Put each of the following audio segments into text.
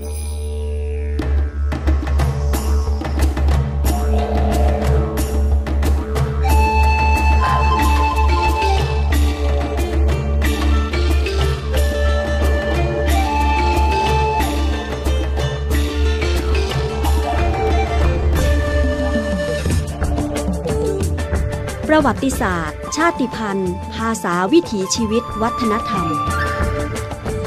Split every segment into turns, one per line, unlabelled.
ประวัติศาสตร์ ชาติพันธุ์ ภาษาวิถีชีวิต วัฒนธรรม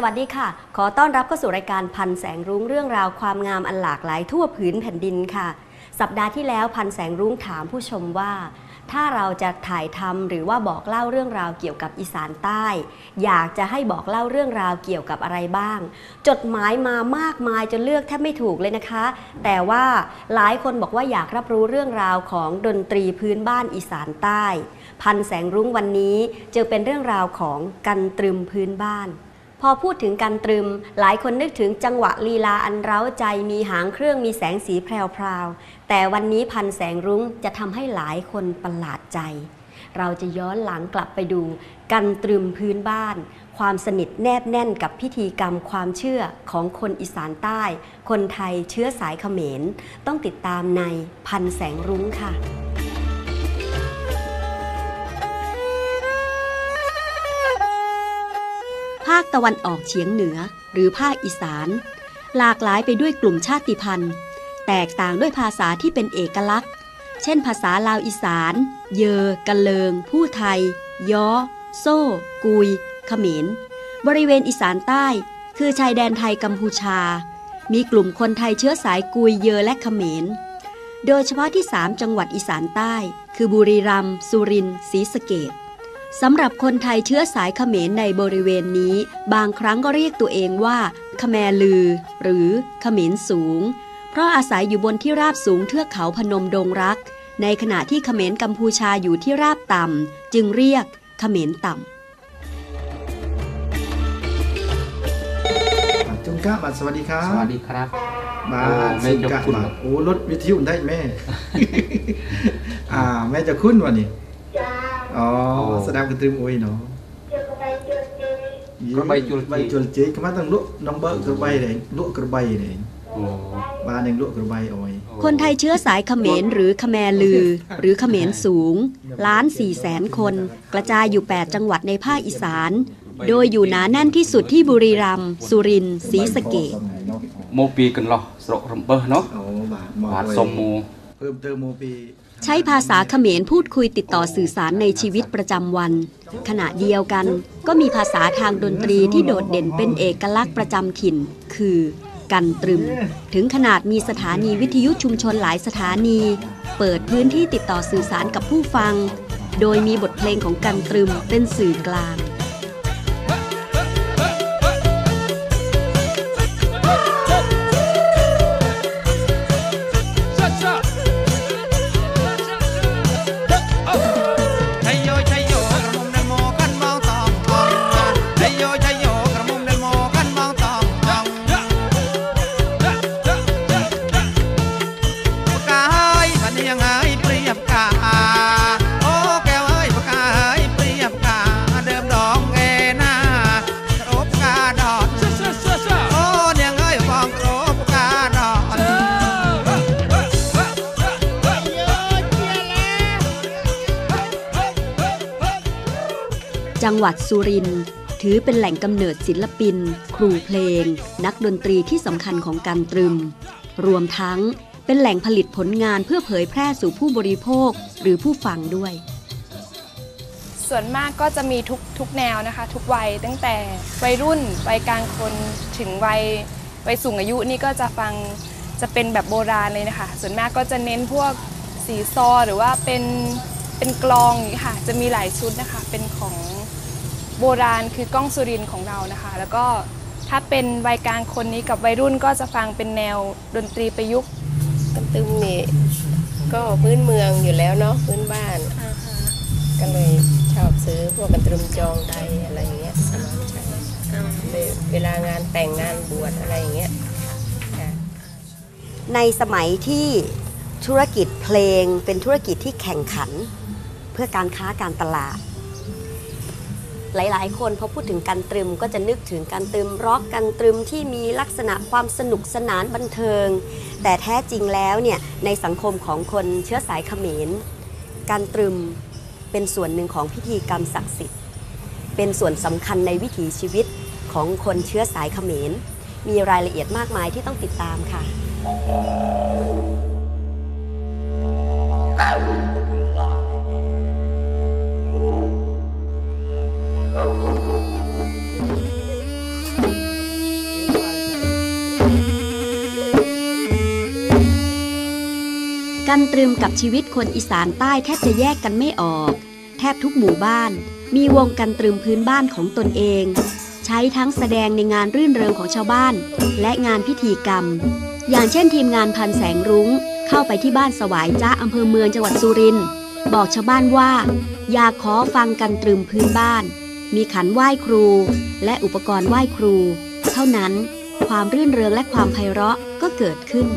สวัสดีค่ะ ขอต้อนรับเข้าสู่รายการพันแสงรุ้งเรื่องราวความงามอันหลากหลายทั่วผืนแผ่นดินค่ะ สัปดาห์ที่แล้วพันแสงรุ้งถามผู้ชมว่า ถ้าเราจะถ่ายทำหรือว่าบอกเล่าเรื่องราวเกี่ยวกับอีสานใต้ อยากจะให้บอกเล่าเรื่องราวเกี่ยวกับอะไรบ้าง จดหมายมามากมายจนเลือกแทบไม่ถูกเลยนะคะ แต่ว่าหลายคนบอกว่าอยากรับรู้เรื่องราวของดนตรีพื้นบ้านอีสานใต้ พันแสงรุ้งวันนี้จึงเป็นเรื่องราวของกันตรึมพื้นบ้าน พอพูดถึงการตรึม หลายคนนึกถึงจังหวะลีลาอันเร้าใจมีหางเครื่องมีแสงสีแพรวๆแต่วันนี้พันแสงรุ้งจะทำให้หลายคนประหลาดใจ เราจะย้อนหลังกลับไปดูกันตรึมพื้นบ้าน ความสนิทแนบแน่นกับพิธีกรรมความเชื่อของคนอีสานใต้ คนไทยเชื้อสายเขมร ต้องติดตามในพันแสงรุ้งค่ะ ภาคตะวันออกเฉียงเหนือหรือภาคอีสาน หลากหลายไปด้วยกลุ่มชาติพันธุ์ แตกต่างด้วยภาษาที่เป็นเอกลักษณ์ เช่น ภาษาลาวอีสาน เยอกะเลิง ผู้ไทย ย้อ โซ่ กุยเขมร บริเวณอีสานใต้ คือชายแดนไทยกัมพูชา มีกลุ่มคนไทยเชื้อสายกุยเยอและเขมร โดยเฉพาะที่ 3 จังหวัดอีสานใต้ คือบุรีรัมย์สุรินทร์ศรีสะเกษ สำหรับคนไทยเชื้อสายเขมรในบริเวณนี้ บางครั้งก็เรียกตัวเองว่าขแมลือ หรือเขมรสูง เพราะอาศัยอยู่บนที่ราบสูงเทือกเขาพนมดงรัก ในขณะที่เขมรกัมพูชาอยู่ที่ราบต่ำจึงเรียกเขมรต่ำ
จุงกะบัดสวัสดีครับ
สวัสดีครับ
บา
โอ้แม่
จุง
เจ้ากะคุณ
บาดโอ้รถวิทยุได้แม่ อ่า แม่จะคุ้นวะนี่ อ๋อแสดงกันตรึมโอ้ยเนาะ
กระใบจุลจี
ใบจุลจีก็มาตั้งลุน้องเบิร์กระใบเลยลุกระใบเลย
โอ้
บ้านหนึ่งลุกระใบโอ้ย
คนไทยเชื้อสายเขมรหรือขแมลือ หรือเขมรสูงล้านสี่แสนคน กระจายอยู่ 8 จังหวัดในภาคอีสาน โดยอยู่หนาแน่นที่สุดที่บุรีรัมย์สุรินทร์ศรีสะเกษ
โมปีกันเหรอสระรำเบอร์เนาะ
โอ้บาทหมอบา
ด
ไว้
สมโม
เพิ่มเติมโมปี
ใช้ภาษาเขมรพูดคุยติดต่อสื่อสารในชีวิตประจำวัน ขณะเดียวกันก็มีภาษาทางดนตรีที่โดดเด่นเป็นเอกลักษณ์ประจำถิ่น คือ กันตรึม ถึงขนาดมีสถานีวิทยุชุมชนหลายสถานี เปิดพื้นที่ติดต่อสื่อสารกับผู้ฟัง โดยมีบทเพลงของกันตรึมเป็นสื่อกลาง จังหวัดสุรินทร์ถือเป็นแหล่งกำเนิดศิลปิน ครูเพลง นักดนตรีที่สำคัญของการตรึม รวมทั้งเป็นแหล่งผลิตผลงานเพื่อเผยแพร่สู่ผู้บริโภคหรือผู้ฟังด้วย
ส่วนมากก็จะมีทุกทุกแนวนะคะ ทุกวัยตั้งแต่วัยรุ่นวัยกลางคนถึงวัยวัยสูงอายุนี่ก็จะฟังจะเป็นแบบโบราณเลยนะคะ ส่วนมากก็จะเน้นพวกสีซอหรือว่าเป็นเป็นกลองอย่างนี้ค่ะจะมีหลายชุดนะคะเป็นของ โบราณคือกล้องสุรินทร์ของเรานะคะ แล้วก็ถ้าเป็นวัยกลางคนนี้กับวัยรุ่นก็จะฟังเป็นแนวดนตรีประยุกต์
กันตึมนี่ก็พื้นเมืองอยู่แล้วเนาะพื้นบ้านก็เลยชอบซื้อพวกกันตรึมจองไดอะไรอย่างเงี้ยสมัครใช้เวเวลางานแต่งงานบวชอะไรอย่างเงี้ยค่ะ
ในสมัยที่ธุรกิจเพลงเป็นธุรกิจที่แข่งขัน เพื่อการค้าการตลาด หลายๆ คนพอพูดถึงการตรึมก็จะนึกถึงการตรึมร็อกการตรึมที่มีลักษณะความสนุกสนานบันเทิง แต่แท้จริงแล้วเนี่ยในสังคมของคนเชื้อสายเขมร การตรึมเป็นส่วนหนึ่งของพิธีกรรมศักดิ์สิทธิ์ เป็นส่วนสำคัญในวิถีชีวิตของคนเชื้อสายเขมร มีรายละเอียดมากมายที่ต้องติดตามค่ะ กันตรึมกับชีวิตคนอีสานใต้แทบจะแยกกันไม่ออก แทบทุกหมู่บ้าน มีวงกันตรึมพื้นบ้านของตนเอง ใช้ทั้งแสดงในงานรื่นเริงของชาวบ้าน และงานพิธีกรรม อย่างเช่นทีมงานพันแสงรุง้ง เข้าไปที่บ้านสวายจ้าอำเภอเมืองจังหวัดสุรินทร์บอกชาวบ้านว่า อยากขอฟังกันตรึมพื้นบ้าน มีขันไหว้ครู และอุปกรณ์ไหว้ครู เท่านั้นความรื่นเริงและความไพเราะก็เกิดขึ้น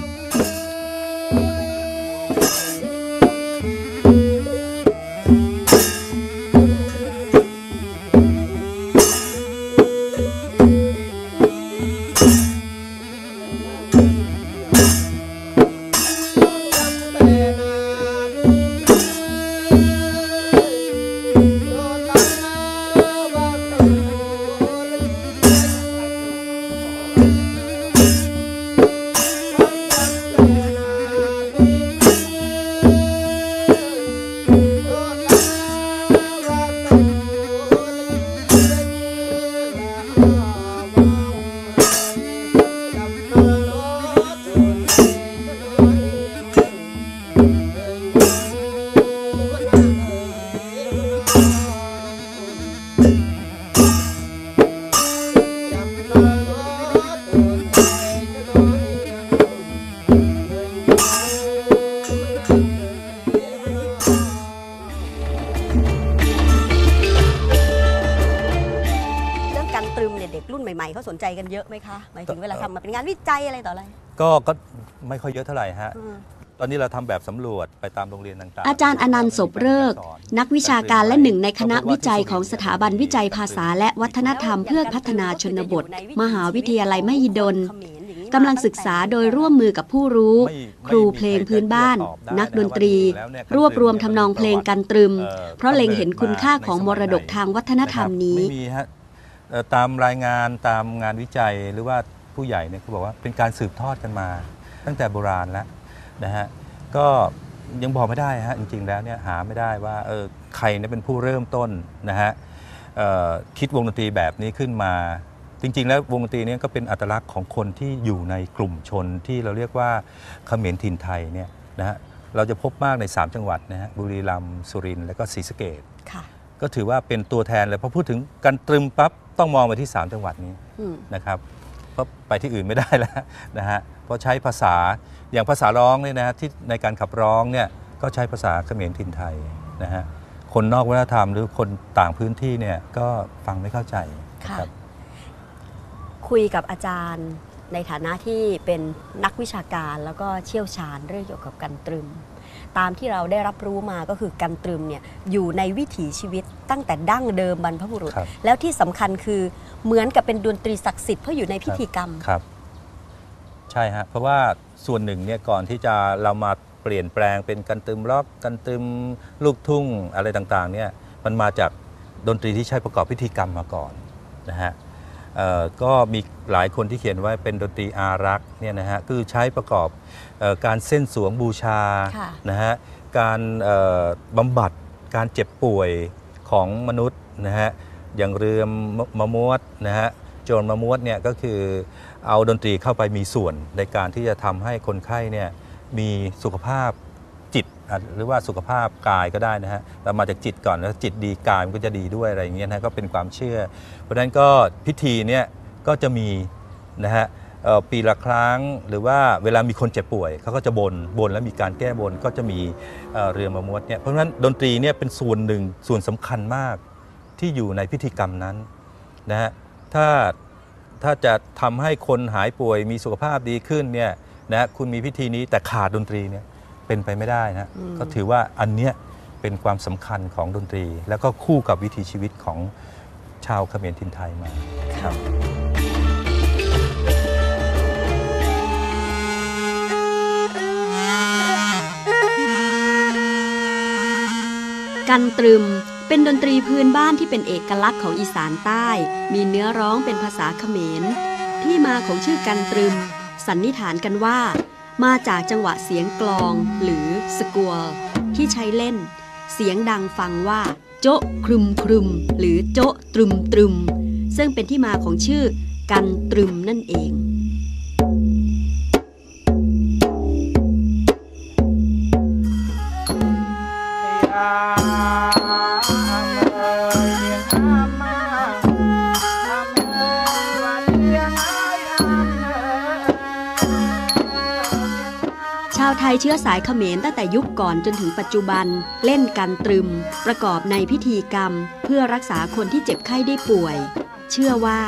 เขาสนใจกันเยอะไหมคะหมายถึงเวลาทำมาเป็นงานวิจัยอะไรต่ออะไร
ก็ก็ไม่ค่อยเยอะเท่าไหร่ฮะ
อืม
ตอนนี้เราทำแบบสำรวจไปตามโรงเรียนต่างๆ
อาจารย์อนันต์ศพเริกษ์นักวิชาการและหนึ่งในคณะวิจัยของสถาบันวิจัยภาษาและวัฒนธรรมเพื่อพัฒนาชนบท มหาวิทยาลัยมหิดลกำลังศึกษาโดยร่วมมือกับผู้รู้
ไม่
ครูเพลงพื้นบ้าน
ไม่มีใครจะตอบได้
นักดนตรี
แล้วเนี่ย
รวบรวมทำนองเพลงกันตรึม
เอ่อ
เพราะเล็งเห็นคุณค่าของมรดกทางวัฒนธรรมนี้
ไม่มีฮะเอ่อ ตามรายงานตามงานวิจัยหรือว่าผู้ใหญ่เนี่ยเขาบอกว่าเป็นการสืบทอดกันมา ตั้งแต่โบราณแล้วนะฮะก็ยังบอกไม่ได้ฮะจริงๆแล้วเนี่ยหาไม่ได้ว่าเออใครเนี่ยเป็นผู้เริ่มต้นนะฮะคิดวงดนตรีแบบนี้ขึ้นมา จริง ๆ แล้ววงดนตรีเนี้ก็เป็นอัตลักษณ์ของคนที่อยู่ในกลุ่มชนที่เราเรียกว่าเขมรถิ่นไทยเนี่ยนะฮะเราจะพบมากใน 3 จังหวัดนะฮะบุรีรัมย์สุรินทร์และก็ศรีสะเกษ
ค่ะ
ก็ถือว่าเป็นตัวแทนเลยพอพูดถึงการตรึมปั๊บต้องมองไปที่ 3 จังหวัดนี้
อืม
นะครับเพราะไปที่อื่นไม่ได้แล้วนะฮะเพราะใช้ภาษาอย่างภาษาร้องเนี่ยนะฮะที่ในการขับร้องเนี่ยก็ใช้ภาษาเขมรถิ่นไทยนะฮะคนนอกวัฒนธรรมหรือคนต่างพื้นที่เนี่ยก็ฟังไม่เข้าใจนะ
ค่ะ
ครับ
คุยกับอาจารย์ในฐานะที่เป็นนักวิชาการแล้วก็เชี่ยวชาญเรื่องเกี่ยวกับการตรึม ตามที่เราได้รับรู้มาก็คือการตรึมเนี่ยอยู่ในวิถีชีวิตตั้งแต่ดั้งเดิมบรรพบุรุษ
ครับ
แล้วที่สำคัญคือเหมือนกับเป็นดนตรีศักดิ์สิทธิ์เพราะอยู่ในพิธีกรรม
ครับ ใช่ฮะเพราะว่าส่วนหนึ่งเนี่ยก่อนที่จะเรามาเปลี่ยนแปลงเป็นกันตึมล็อกกันตึมลูกทุ่งอะไรต่างๆเนี่ยมันมาจากดนตรีที่ใช้ประกอบพิธีกรรมมาก่อนนะฮะเอ่อ ก็มีหลายคนที่เขียนไว้เป็นดนตรีอารักษ์เนี่ยนะฮะคือใช้ประกอบเออการเส้นสวงบูชา
ค่ะ
นะฮะการเอ่อบำบัดการเจ็บป่วยของมนุษย์นะฮะอย่างเรือมมะมวดนะฮะโจรมะมวดเนี่ยก็คือเอาดนตรีเข้าไปมีส่วนในการที่จะทำให้คนไข้เนี่ยมีสุขภาพจิตอะ หรือว่าสุขภาพกายก็ได้นะฮะเรามาจากจิตก่อนแล้วจิตดีกายมันก็จะดีด้วยอะไรอย่างเงี้ยนะก็เป็นความเชื่อ เพราะฉะนั้นก็พิธีเนี่ยก็จะมีนะฮะปีละครั้งหรือว่าเวลามีคนเจ็บป่วย เขาก็จะบนบนแล้วมีการแก้บนก็จะมีเรือมามวดเนี่ยเพราะฉะนั้นดนตรีเนี่ยเป็นส่วนหนึ่งส่วนสำคัญมากที่อยู่ในพิธีกรรมนั้นนะฮะถ้าถ้าจะทำให้คนหายป่วยมีสุขภาพดีขึ้นเนี่ยนะคุณมีพิธีนี้แต่ขาดดนตรีเนี่ย เป็นไปไม่ได้นะก็ถือว่าอันเนี้ยเป็นความสำคัญของดนตรี แล้วก็คู่กับวิถีชีวิตของชาวเขมรทินไทยมาครับ
กันตรึมเป็นดนตรีพื้นบ้านที่เป็นเอกลักษณ์ของอีสานใต้ มีเนื้อร้องเป็นภาษาเขมร ที่มาของชื่อกันตรึม สันนิษฐานกันว่า มาจากจังหวะเสียงกลองหรือสกัวที่ใช้เล่น เสียงดังฟังว่า โจ๊ะครึมครึมหรือโจ๊ะตรึมตรึมซึ่งเป็นที่มาของชื่อกันตรึมนั่นเอง ยเชื้อสายเขมรตั้งแต่ยุคก่อนจนถึงปัจจุบัน เล่นกันตรึม ประกอบในพิธีกรรม เพื่อรักษาคนที่เจ็บไข้ได้ป่วย เชื่อว่า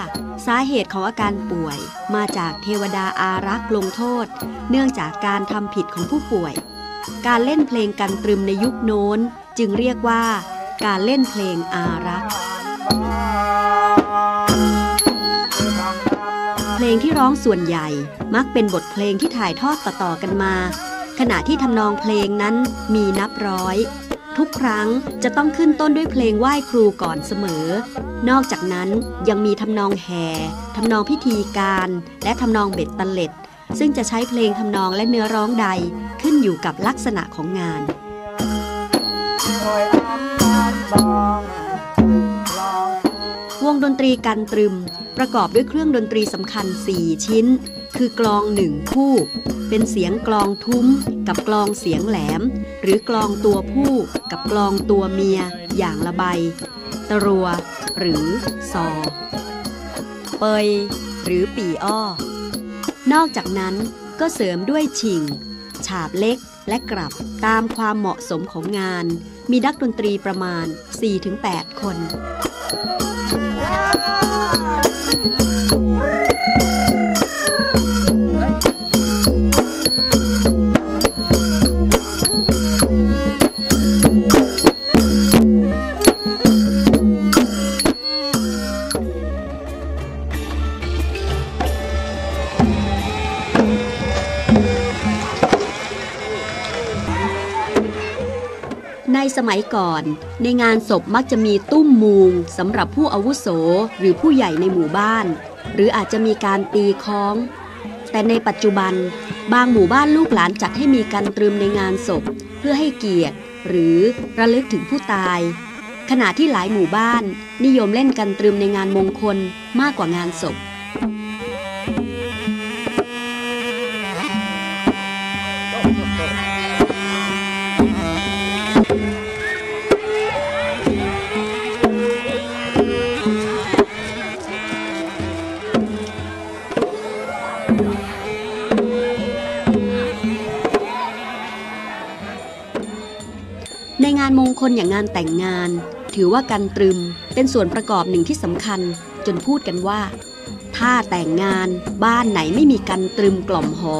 สาเหตุของอาการป่วย มาจากเทวดาอารักษ์ลงโทษ เนื่องจากการทำผิดของผู้ป่วย การเล่นเพลงกันตรึมในยุคโน้น จึงเรียกว่า การเล่นเพลงอารักษ์เพลงที่ร้องส่วนใหญ่มักเป็นบทเพลงที่ถ่ายทอดต่อๆกันมา ขณะที่ทำนองเพลงนั้นมีนับร้อย ทุกครั้งจะต้องขึ้นต้นด้วยเพลงไหว้ครูก่อนเสมอ นอกจากนั้นยังมีทำนองแห่ทำนองพิธีการ และทำนองเบ็ดตะเล็ด ซึ่งจะใช้เพลงทำนองและเนื้อร้องใดขึ้นอยู่กับลักษณะของงานวงดนตรีกันตรึม ประกอบด้วยเครื่องดนตรีสำคัญ 4 ชิ้น คือกลองหนึ่งคู่ เป็นเสียงกลองทุ้ม กับกลองเสียงแหลม หรือกลองตัวผู้ กับกลองตัวเมีย อย่างละใบ ตรัว หรือซอ เปย หรือปีอ้อ นอกจากนั้นก็เสริมด้วยฉิง ฉาบเล็กและกลับตามความเหมาะสมของงาน มีนักดนตรีประมาณ 4-8 คนใน สมัยก่อน ในงานศพมักจะมีตุ้มมูงสำหรับผู้อาวุโสหรือผู้ใหญ่ในหมู่บ้าน หรืออาจจะมีการตีค้อง แต่ในปัจจุบัน บางหมู่บ้านลูกหลานจัดให้มีการตรึมในงานศพ เพื่อให้เกียรติ หรือระลึกถึงผู้ตาย ขณะที่หลายหมู่บ้าน นิยมเล่นกันตรึมในงานมงคลมากกว่างานศพานมงคลอย่างงานแต่งงาน ถือว่ากันตรึมเป็นส่วนประกอบหนึ่งที่สำคัญ จนพูดกันว่า ถ้าแต่งงานบ้านไหนไม่มีกันตรึมกล่อมหอ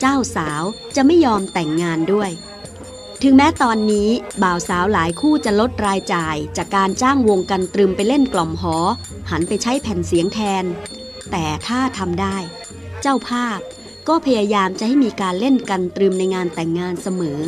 เจ้าสาวจะไม่ยอมแต่งงานด้วย ถึงแม้ตอนนี้บ่าวสาวหลายคู่จะลดรายจ่ายจากการจ้างวงกันตรึมไปเล่นกล่อมหอ หันไปใช้แผ่นเสียงแทน แต่ถ้าทำได้ เจ้าภาพก็พยายามจะให้มีการเล่นกันตรึมในงานแต่งงานเสมอ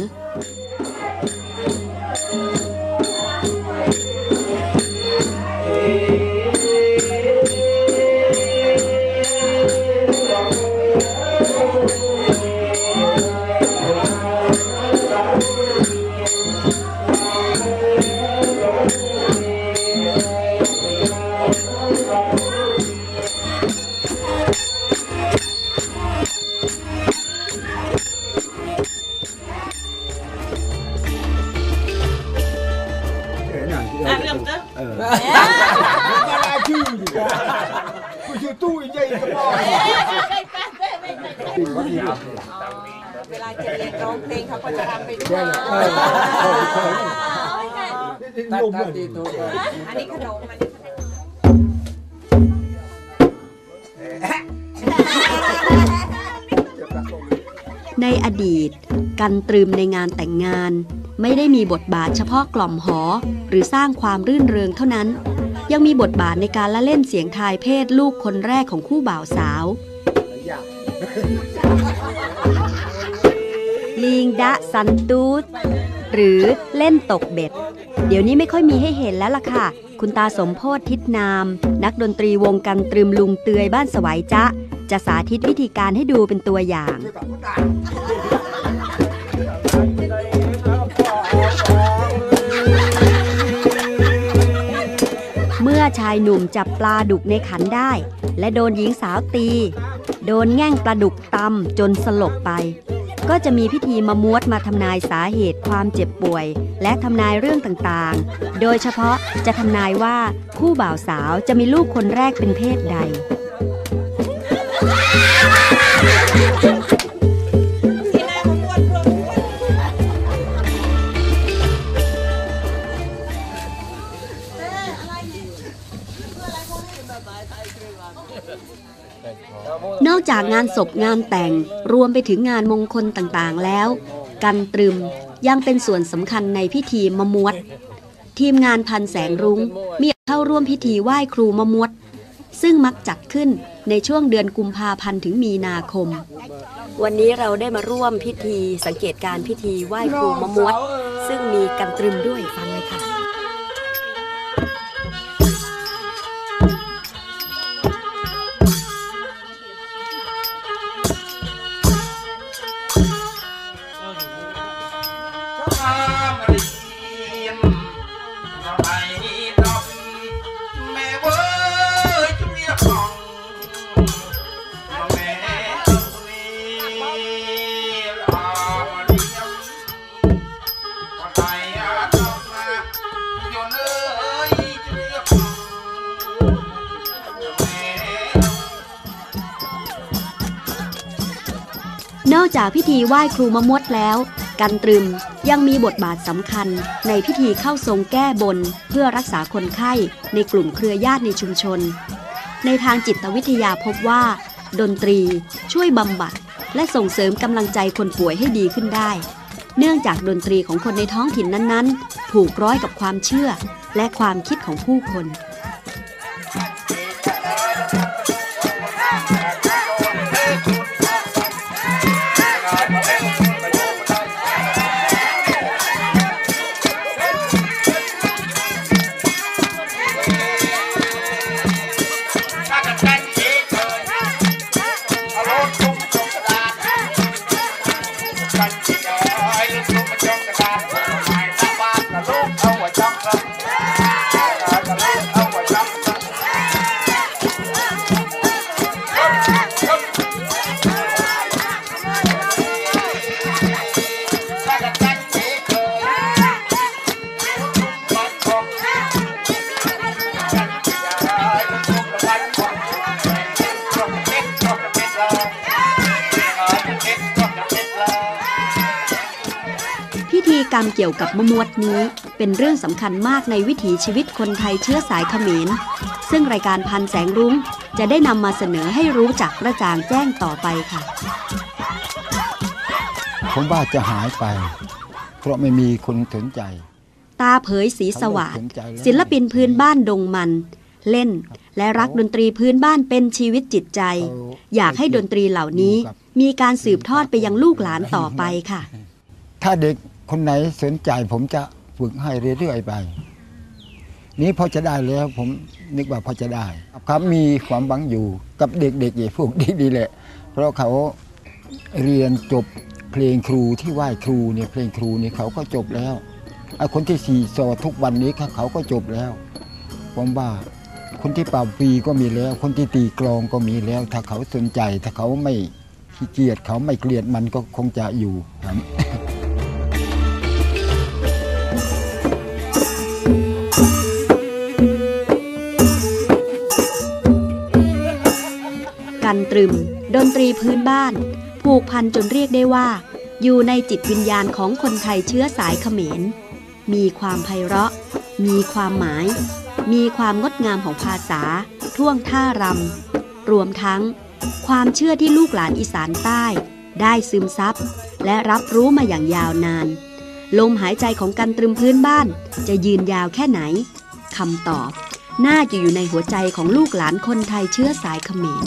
ด้
วยล
มเลย
อันนี้ขนมอันนี้
ในอดีต กันตรึมในงานแต่งงาน ไม่ได้มีบทบาทเฉพาะกล่อมหอ หรือสร้างความรื่นเริงเท่านั้น ยังมีบทบาทในการละเล่นเสียงทายเพศลูกคนแรกของคู่บ่าวสาว ลิงดะ ซันตูดหรือเล่นตกเบ็ด เดี๋ยวนี้ไม่ค่อยมีให้เห็นแล้วล่ะค่ะ คุณตาสมโพธทิศนาม นักดนตรีวงกันตรึมลุงเตือยบ้านสวายจ๊ะ จะสาธิตวิธีการให้ดูเป็นตัวอย่างเมื่อชายหนุ่มจับปลาดุกในขันได้ และโดนหญิงสาวตี โดนแง่งปลาดุกตำจนสลบไป ก็จะมีพิธีมามวดมาทำนายสาเหตุความเจ็บป่วย และทำนายเรื่องต่างๆ โดยเฉพาะจะทำนายว่าคู่บ่าวสาวจะมีลูกคนแรกเป็นเพศใด นอกจากงานศพงานแต่งรวมไปถึงงานมงคลต่างๆแล้ว กันตรึมยังเป็นส่วนสำคัญในพิธีมมวด ทีมงานพันแสงรุง้งมีเข้าร่วมพิธีไหว้ครูมมวด ซึ่งมักจัดขึ้นในช่วงเดือนกุมภาพันธ์ถึงมีนาคม วันนี้เราได้มาร่วมพิธีสังเกตการพิธีไหว้ครูมมวด ซึ่งมีกันตรึมด้วยฟังเลยค่ะ จากพิธีไหว้ครูมะมดแล้ว กันตรึมยังมีบทบาทสำคัญในพิธีเข้าทรงแก้บน เพื่อรักษาคนไข้ในกลุ่มเครือญาติในชุมชน ในทางจิตวิทยาพบว่า ดนตรีช่วยบำบัด และส่งเสริมกำลังใจคนป่วยให้ดีขึ้นได้ เนื่องจากดนตรีของคนในท้องถิ่นนั้นๆ ผูกร้อยกับความเชื่อและความคิดของผู้คน ธีกรรมเกี่ยวกับมะมวดนี้ เป็นเรื่องสำคัญมากในวิถีชีวิตคนไทยเชื้อสายเขมร ซึ่งรายการพันแสงรุ้งจะได้นำมาเสนอให้รู้จักกระจ่างแจ้งต่อไปค่ะ
ผมว่าจะหายไป เพราะไม่มีคนสนใจ
ตาเผยสีสวัสดศิลปินพื้นบ้านดงมัน เล่น และรักดนตรีพื้นบ้านเป็นชีวิตจิตใจ อยากให้ดนตรีเหล่านี้มีการสืบทอดไปยังลูกหลานต่อไปค่ะ
ถ้าเด็ก คนไหนสนใจผมจะฝึกให้เรื่อยๆไป นี้พอจะได้แล้วผมนึกว่าพอจะได้ ครับมีความหวังอยู่กับเด็กๆอย่างพวกนี้ดีแหละ เพราะเขาเรียนจบเพลงครูที่ไหว้ครูเนี่ยเพลงครูเนี่ยเขาก็จบแล้วไอ้คนที่สี่โซทุกวันนี้เขาก็จบแล้วผมว่าคนที่เป่าปีก็มีแล้ว คนที่ตีกลองก็มีแล้ว ถ้าเขาสนใจ ถ้าเขาไม่ขี้เกียจเขาไม่เกลียดมันก็คงจะอยู่ครับ
ตรึม ดนตรีพื้นบ้าน ผูกพันจนเรียกได้ว่า อยู่ในจิตวิญญาณของคนไทยเชื้อสายเขมร มีความไพเราะ มีความหมาย มีความงดงามของภาษา ท่วงท่ารำ รวมทั้ง ความเชื่อที่ลูกหลานอีสานใต้ ได้ซึมซับและรับรู้มาอย่างยาวนาน ลมหายใจของกันตรึมพื้นบ้าน จะยืนยาวแค่ไหนคำตอบน่าจะอยู่ในหัวใจของลูกหลานคนไทยเชื้อสายเขมร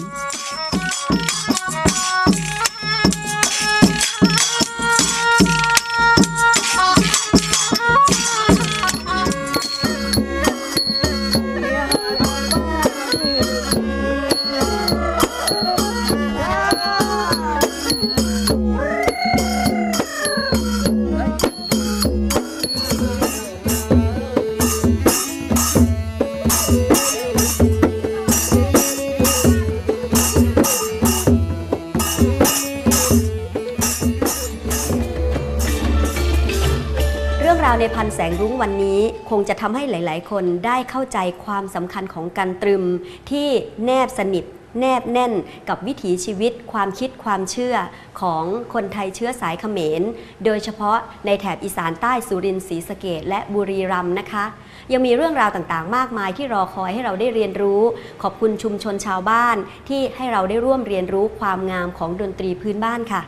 งจะทำให้หลาย ๆ คนได้เข้าใจความสำคัญของการตรึมที่แนบสนิทแนบแน่นกับวิถีชีวิตความคิดความเชื่อของคนไทยเชื้อสายเขมร โดยเฉพาะในแถบอีสานใต้สุรินทร์ศรีสะเกดและบุรีรัมย์นะคะ ยังมีเรื่องราวต่างๆ มากมายที่รอคอยให้เราได้เรียนรู้ ขอบคุณชุมชนชาวบ้านที่ให้เราได้ร่วมเรียนรู้ความงามของดนตรีพื้นบ้านค่ะ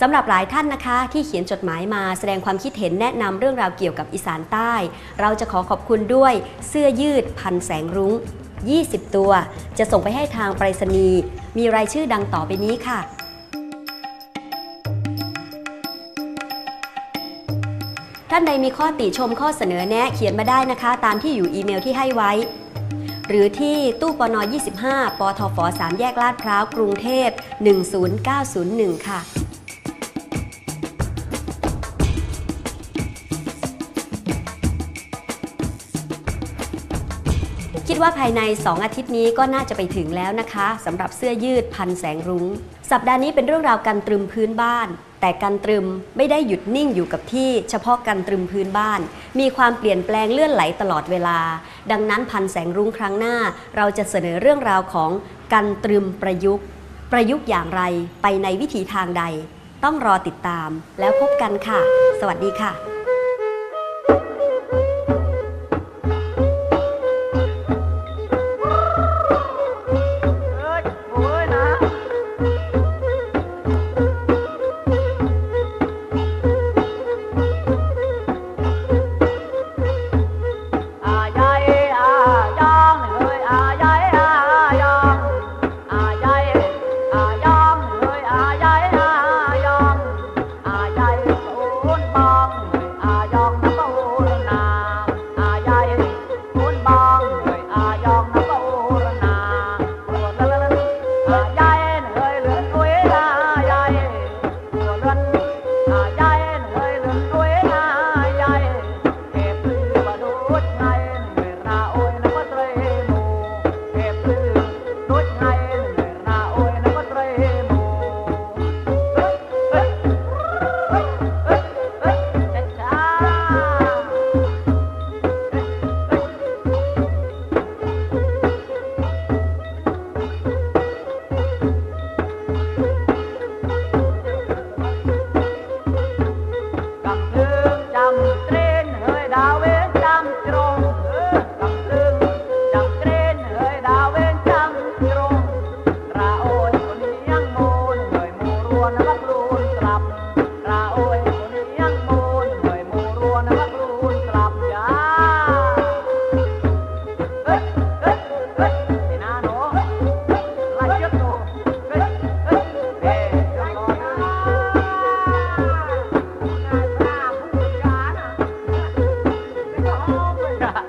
สำหรับหลายท่านนะคะ ที่เขียนจดหมายมาแสดงความคิดเห็นแนะนำเรื่องราวเกี่ยวกับอีสานใต้ เราจะขอขอบคุณด้วยเสื้อยืดพันแสงรุ้ง 20 ตัว จะส่งไปให้ทางไปรษณีย์มีรายชื่อดังต่อไปนี้ค่ะ ท่านใดมีข้อติชมข้อเสนอแนะเขียนมาได้นะคะ ตามที่อยู่อีเมลที่ให้ไว้ หรือที่ตู้ปน25ปทฟ3แยกลาดพร้าวกรุงเทพ 10901 ค่ะ ดว่าภายใน 2 อาทิตย์นี้ก็น่าจะไปถึงแล้วนะคะสำหรับเสื้อยืดพันแสงรุง้ง สัปดาห์นี้เป็นเรื่องราวการตรึมพื้นบ้าน แต่การตรึมไม่ได้หยุดนิ่งอยู่กับที่ เฉพาะการตรึมพื้นบ้าน มีความเปลี่ยนแปลงเลื่อนไหลตลอดเวลา ดังนั้นพันแสงรุ้งครั้งหน้า เราจะเสนอเรื่องราวของการตรึมประยุกต์ ประยุกต์อย่างไรไปในวิถีทางใด ต้องรอติดตามแล้วพบกันค่ะ สวัสดีค่ะ
Yeah.